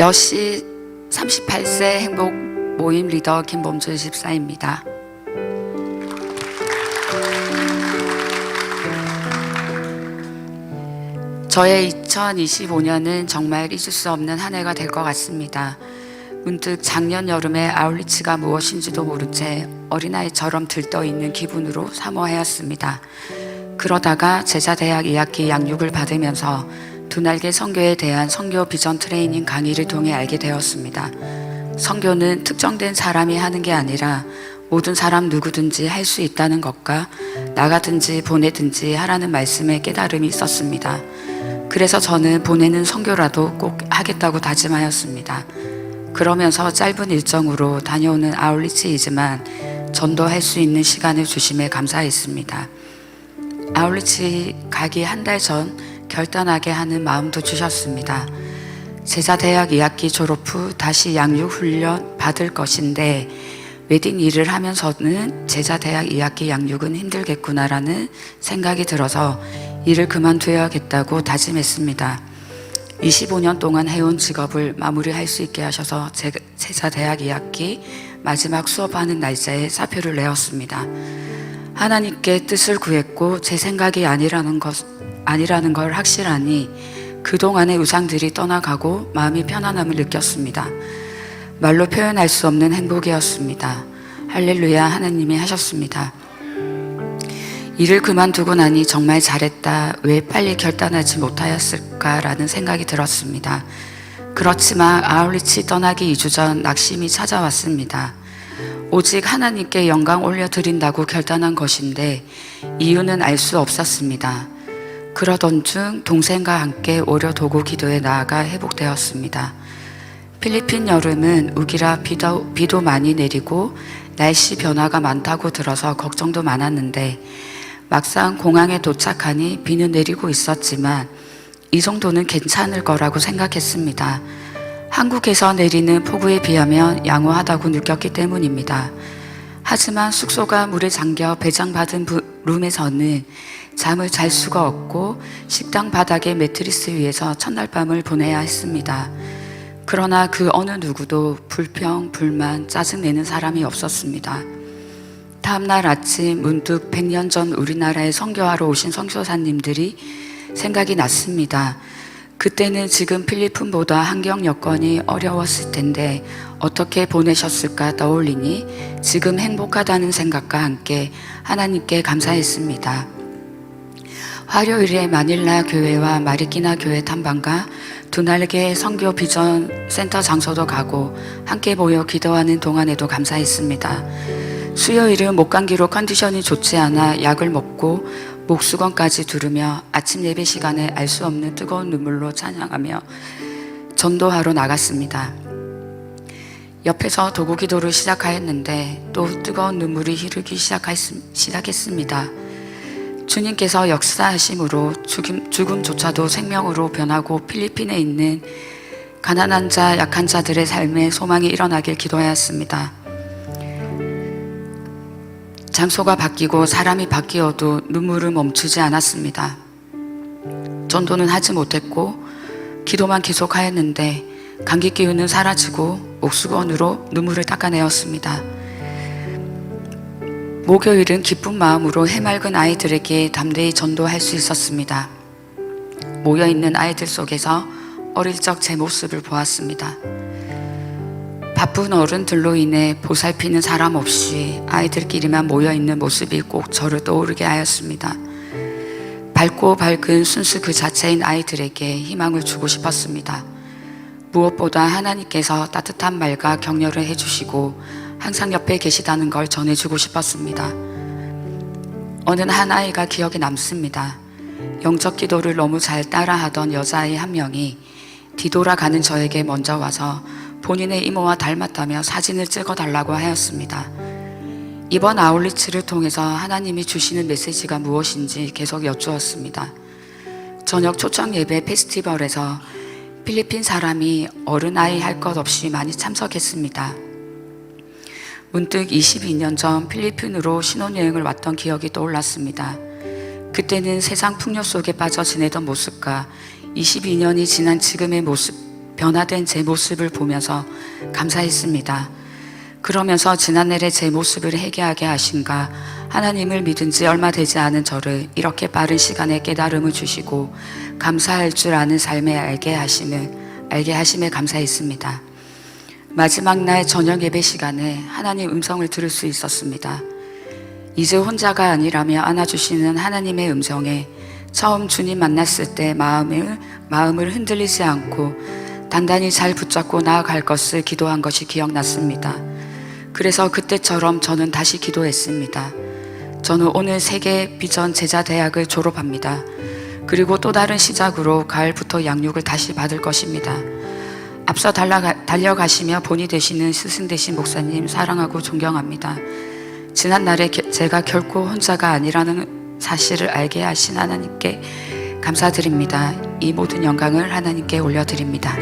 여시 38세 행복 모임 리더 김범준 집사입니다. 저의 2025년은 정말 잊을 수 없는 한 해가 될 것 같습니다. 문득 작년 여름에 아울리치가 무엇인지도 모른 채 어린아이처럼 들떠 있는 기분으로 사모하였습니다. 그러다가 제자 대학 2학기 양육을 받으면서 두날개 성교에 대한 성교 비전 트레이닝 강의를 통해 알게 되었습니다. 성교는 특정된 사람이 하는 게 아니라 모든 사람 누구든지 할 수 있다는 것과 나가든지 보내든지 하라는 말씀에 깨달음이 있었습니다. 그래서 저는 보내는 성교라도 꼭 하겠다고 다짐하였습니다. 그러면서 짧은 일정으로 다녀오는 아울리치이지만 전도할 수 있는 시간을 주심에 감사했습니다. 아울리치 가기 한 달 전 결단하게 하는 마음도 주셨습니다. 제자 대학 2학기 졸업 후 다시 양육 훈련 받을 것인데 웨딩 일을 하면서는 제자 대학 2학기 양육은 힘들겠구나라는 생각이 들어서 일을 그만둬야겠다고 다짐했습니다. 25년 동안 해온 직업을 마무리할 수 있게 하셔서 제- 제자 대학 2학기 마지막 수업하는 날짜에 사표를 내었습니다. 하나님께 뜻을 구했고 제 생각이 아니라는 것 아니라는 걸 확실하니 그동안의 우상들이 떠나가고 마음이 편안함을 느꼈습니다. 말로 표현할 수 없는 행복이었습니다. 할렐루야 하나님이 하셨습니다. 일을 그만두고 나니 정말 잘했다. 왜 빨리 결단하지 못하였을까라는 생각이 들었습니다. 그렇지만 아울리치 떠나기 2주 전 낙심이 찾아왔습니다. 오직 하나님께 영광 올려드린다고 결단한 것인데 이유는 알 수 없었습니다. 그러던 중 동생과 함께 오려 도고 기도에 나아가 회복되었습니다. 필리핀 여름은 우기라 비도, 비도 많이 내리고 날씨 변화가 많다고 들어서 걱정도 많았는데 막상 공항에 도착하니 비는 내리고 있었지만 이 정도는 괜찮을 거라고 생각했습니다. 한국에서 내리는 폭우에 비하면 양호하다고 느꼈기 때문입니다. 하지만 숙소가 물에 잠겨 배정받은 부- 룸에서는 잠을 잘 수가 없고 식당 바닥에 매트리스 위에서 첫날 밤을 보내야 했습니다. 그러나 그 어느 누구도 불평, 불만, 짜증내는 사람이 없었습니다. 다음날 아침 문득 100년 전 우리나라에 선교하러 오신 선교사님들이 생각이 났습니다. 그때는 지금 필리핀보다 환경 여건이 어려웠을 텐데 어떻게 보내셨을까 떠올리니 지금 행복하다는 생각과 함께 하나님께 감사했습니다. 화요일에 마닐라 교회와 마리키나 교회 탐방과 두날개 선교 비전 센터 장소도 가고 함께 모여 기도하는 동안에도 감사했습니다. 수요일은 목 감기로 컨디션이 좋지 않아 약을 먹고 목수건까지 두르며 아침 예배 시간에 알 수 없는 뜨거운 눈물로 찬양하며 전도하러 나갔습니다. 옆에서 도구 기도를 시작하였는데 또 뜨거운 눈물이 흐르기 시작했- 시작했습니다. 주님께서 역사하심으로 죽음, 죽음조차도 생명으로 변하고 필리핀에 있는 가난한 자, 약한 자들의 삶에 소망이 일어나길 기도하였습니다. 장소가 바뀌고 사람이 바뀌어도 눈물은 멈추지 않았습니다. 전도는 하지 못했고 기도만 계속하였는데 감기 기운은 사라지고 목수건으로 눈물을 닦아내었습니다. 목요일은 기쁜 마음으로 해맑은 아이들에게 담대히 전도할 수 있었습니다. 모여 있는 아이들 속에서 어릴 적 제 모습을 보았습니다. 바쁜 어른들로 인해 보살피는 사람 없이 아이들끼리만 모여 있는 모습이 꼭 저를 떠오르게 하였습니다. 밝고 밝은 순수 그 자체인 아이들에게 희망을 주고 싶었습니다. 무엇보다 하나님께서 따뜻한 말과 격려를 해주시고 항상 옆에 계시다는 걸 전해주고 싶었습니다. 어느 한 아이가 기억에 남습니다. 영적 기도를 너무 잘 따라하던 여자아이 한 명이 뒤돌아가는 저에게 먼저 와서 본인의 이모와 닮았다며 사진을 찍어 달라고 하였습니다. 이번 아울리츠를 통해서 하나님이 주시는 메시지가 무엇인지 계속 여쭈었습니다. 저녁 초청 예배 페스티벌에서 필리핀 사람이 어른아이 할 것 없이 많이 참석했습니다. 문득 22년 전 필리핀으로 신혼여행을 왔던 기억이 떠올랐습니다. 그때는 세상 풍요 속에 빠져 지내던 모습과 22년이 지난 지금의 모습 변화된 제 모습을 보면서 감사했습니다. 그러면서 지난날의 제 모습을 회개하게 하신가 하나님을 믿은 지 얼마 되지 않은 저를 이렇게 빠른 시간에 깨달음을 주시고 감사할 줄 아는 삶에 알게 하심을 알게 하심에 감사했습니다. 마지막 날 저녁 예배 시간에 하나님 음성을 들을 수 있었습니다. 이제 혼자가 아니라며 안아주시는 하나님의 음성에 처음 주님 만났을 때 마음을, 마음을 흔들리지 않고 단단히 잘 붙잡고 나아갈 것을 기도한 것이 기억났습니다. 그래서 그때처럼 저는 다시 기도했습니다. 저는 오늘 세계 비전 제자 대학을 졸업합니다. 그리고 또 다른 시작으로 가을부터 양육을 다시 받을 것입니다. 앞서 달려가, 달려가시며 본이 되시는 스승 되신 목사님 사랑하고 존경합니다. 지난 날에 게- 제가 결코 혼자가 아니라는 사실을 알게 하신 하나님께 감사드립니다. 이 모든 영광을 하나님께 올려드립니다.